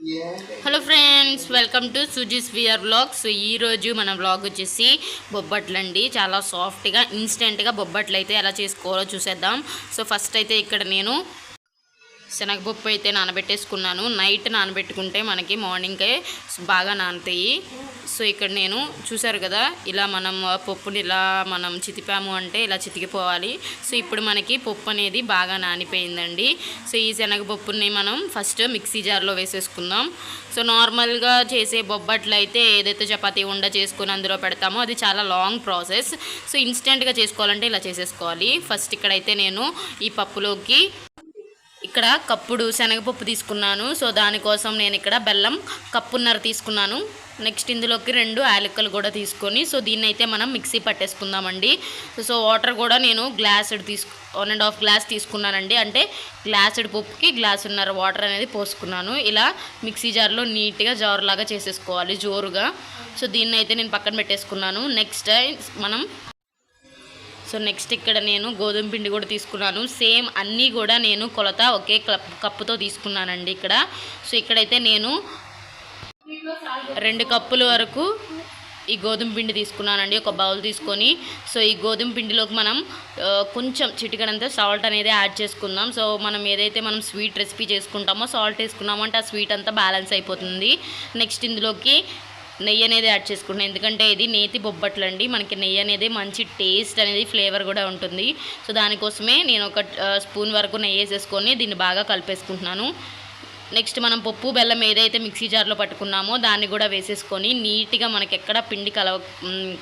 Hello friends welcome to Suji's wear blog ఈరోజు మన blog వచ్చేసి బొబ్బట్లు అండి చాలా సాఫ్ట్గా ఇన్స్టెంట్గా బొబ్బట్లు అయితే ఎలా చేసుకోవాలో చూసేద్దాం. సో ఫస్ట్ అయితే ఇక్కడ నేను శనగపప్పు అయితే నానబెట్టేసుకున్నాను. నైట్ నానబెట్టుకుంటే మనకి మార్నింగ్కే బాగా నానతాయి. సో ఇక్కడ నేను చూసారు కదా ఇలా మనం పప్పుని ఇలా మనం చితిపాము అంటే ఇలా చితికిపోవాలి. సో ఇప్పుడు మనకి పప్పు అనేది బాగా నానిపోయిందండి. సో ఈ శనగపప్పుని మనం ఫస్ట్ మిక్సీ జార్లో వేసేసుకుందాం. సో నార్మల్గా చేసే బొబ్బట్లు అయితే ఏదైతే చపాతీ ఉండ చేసుకుని అందులో పెడతామో అది చాలా లాంగ్ ప్రాసెస్ సో ఇన్స్టెంట్గా చేసుకోవాలంటే ఇలా చేసేసుకోవాలి. ఫస్ట్ ఇక్కడైతే నేను ఈ పప్పులోకి ఇక్కడ కప్పుడు శనగపప్పు తీసుకున్నాను. సో దానికోసం నేను ఇక్కడ బెల్లం కప్పున్నర తీసుకున్నాను. నెక్స్ట్ ఇందులోకి రెండు యాలక్కలు కూడా తీసుకొని సో దీన్ని అయితే మనం మిక్సీ పట్టేసుకుందామండి. సో వాటర్ కూడా నేను గ్లాసుడ్ తీసుకు వన్ అండ్ హాఫ్ గ్లాస్ తీసుకున్నానండి. అంటే గ్లాసుడ్ పప్పుకి గ్లాసున్నర వాటర్ అనేది పోసుకున్నాను. ఇలా మిక్సీ జార్లో నీట్గా జారులాగా చేసేసుకోవాలి జోరుగా. సో దీన్ని అయితే నేను పక్కన పెట్టేసుకున్నాను. నెక్స్ట్ మనం సో నెక్స్ట్ ఇక్కడ నేను గోధుమ పిండి కూడా తీసుకున్నాను. సేమ్ అన్నీ కూడా నేను కొలత ఒకే కప్పుతో తీసుకున్నానండి ఇక్కడ. సో ఇక్కడైతే నేను రెండు కప్పుల వరకు ఈ గోధుమ పిండి తీసుకున్నానండి. ఒక బౌల్ తీసుకొని. సో ఈ గోధుమ పిండిలోకి మనం కొంచెం చిటికడంతా సాల్ట్ అనేది యాడ్ చేసుకుందాం. సో మనం ఏదైతే మనం స్వీట్ రెసిపీ చేసుకుంటామో సాల్ట్ వేసుకున్నామంటే ఆ స్వీట్ అంతా బ్యాలెన్స్ అయిపోతుంది. నెక్స్ట్ ఇందులోకి నెయ్యి అనేది యాడ్ చేసుకుంటున్నాను ఎందుకంటే ఇది నేతి బొబ్బట్లు అండి. మనకి నెయ్యి అనేది మంచి టేస్ట్ అనేది ఫ్లేవర్ కూడా ఉంటుంది. సో దానికోసమే నేను ఒక స్పూన్ వరకు నెయ్యి వేసేసుకొని దీన్ని బాగా కలిపేసుకుంటున్నాను. నెక్స్ట్ మనం పప్పు బెల్లం ఏదైతే మిక్సీ జార్లో పట్టుకున్నామో దాన్ని కూడా వేసేసుకొని నీట్గా మనకి ఎక్కడ పిండి కలవ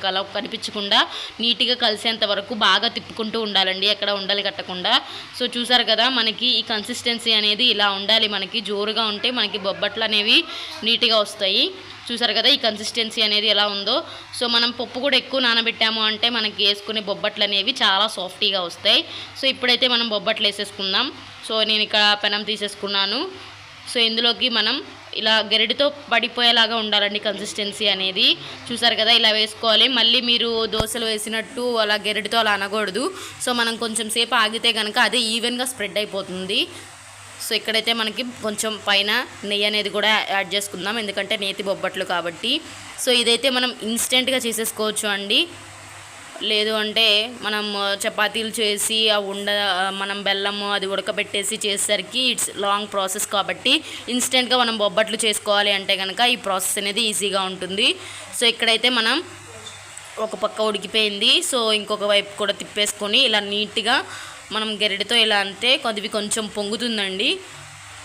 కలవ కనిపించకుండా నీట్గా కలిసేంత వరకు బాగా తిప్పుకుంటూ ఉండాలండి. ఎక్కడ ఉండాలి కట్టకుండా. సో చూసారు కదా మనకి ఈ కన్సిస్టెన్సీ అనేది ఇలా ఉండాలి. మనకి జోరుగా ఉంటే మనకి బొబ్బట్లు అనేవి నీట్గా వస్తాయి. చూసారు కదా ఈ కన్సిస్టెన్సీ అనేది ఎలా ఉందో. సో మనం పప్పు కూడా ఎక్కువ నానబెట్టాము అంటే మనకి వేసుకునే బొబ్బట్లు అనేవి చాలా సాఫ్టీగా వస్తాయి. సో ఇప్పుడైతే మనం బొబ్బట్లు వేసేసుకుందాం. సో నేను ఇక్కడ పెనం తీసేసుకున్నాను. సో ఇందులోకి మనం ఇలా గెరటితో పడిపోయేలాగా ఉండాలండి కన్సిస్టెన్సీ అనేది. చూసారు కదా ఇలా వేసుకోవాలి. మళ్ళీ మీరు దోశలు వేసినట్టు అలా గెరటితో అలా అనకూడదు. సో మనం కొంచెం సేపు ఆగితే కనుక అదే ఈవెన్గా స్ప్రెడ్ అయిపోతుంది. సో ఇక్కడైతే మనకి కొంచెం పైన నెయ్యి అనేది కూడా యాడ్ చేసుకుందాం. ఎందుకంటే నేతి బొబ్బట్లు కాబట్టి. సో ఇదైతే మనం ఇన్స్టెంట్గా చేసేసుకోవచ్చు అండి. లేదు అంటే మనం చపాతీలు చేసి ఆ ఉండ మనం బెల్లము అది ఉడకబెట్టేసి చేసేసరికి ఇట్స్ లాంగ్ ప్రాసెస్ కాబట్టి ఇన్స్టెంట్గా మనం బొబ్బట్లు చేసుకోవాలి అంటే కనుక ఈ ప్రాసెస్ అనేది ఈజీగా ఉంటుంది. సో ఇక్కడైతే మనం ఒక పక్క ఉడికిపోయింది. సో ఇంకొక వైపు కూడా తిప్పేసుకొని ఇలా నీట్గా మనం గెరడితో ఇలా అంటే కొద్దివి కొంచెం పొంగుతుందండి.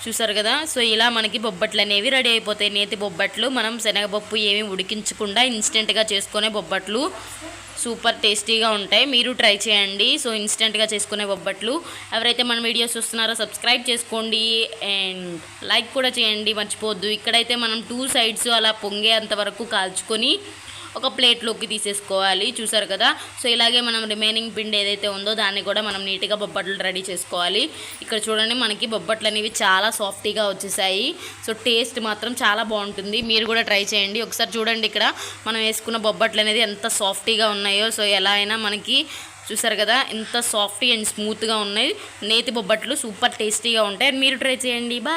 చూసారు కదా? సో ఇలా మనకి బొబ్బట్లు అనేవి రెడీ అయిపోతాయి. నేతి బొబ్బట్లు మనం శనగపప్పు ఏమి ఉడికించకుండా ఇన్స్టెంట్గా చేసుకునే బొబ్బట్లు సూపర్ టేస్టీగా ఉంటాయి. మీరు ట్రై చేయండి. సో ఇన్స్టెంట్గా చేసుకునే బొబ్బట్లు. ఎవరైతే మన వీడియోస్ చూస్తున్నారో సబ్స్క్రైబ్ చేసుకోండి. అండ్ లైక్ కూడా చేయండి. మర్చిపోవద్దు. ఇక్కడైతే మనం టూ సైడ్స్ అలా పొంగేంత వరకు కాల్చుకొని ఒక ప్లేట్లోకి తీసేసుకోవాలి చూసారు కదా? సో ఇలాగే మనం రిమైనింగ్ పిండి ఏదైతే ఉందో దాన్ని కూడా మనం నీట్గా బొబ్బట్లు రెడీ చేసుకోవాలి. ఇక్కడ చూడండి మనకి బొబ్బట్లు అనేవి చాలా సాఫ్టీగా వచ్చేసాయి. సో టేస్ట్ మాత్రం చాలా బాగుంటుంది. మీరు కూడా ట్రై చేయండి. ఒకసారి చూడండి ఇక్కడ మనం వేసుకున్న బొబ్బట్లు అనేది ఎంత సాఫ్టీగా ఉన్నాయో. సో ఎలా అయినా మనకి చూసారు కదా ఎంత సాఫ్టీ అండ్ స్మూత్గా ఉన్నాయి. నేతి బొబ్బట్లు సూపర్ టేస్టీగా ఉంటాయి. మీరు ట్రై చేయండి. బాయ్.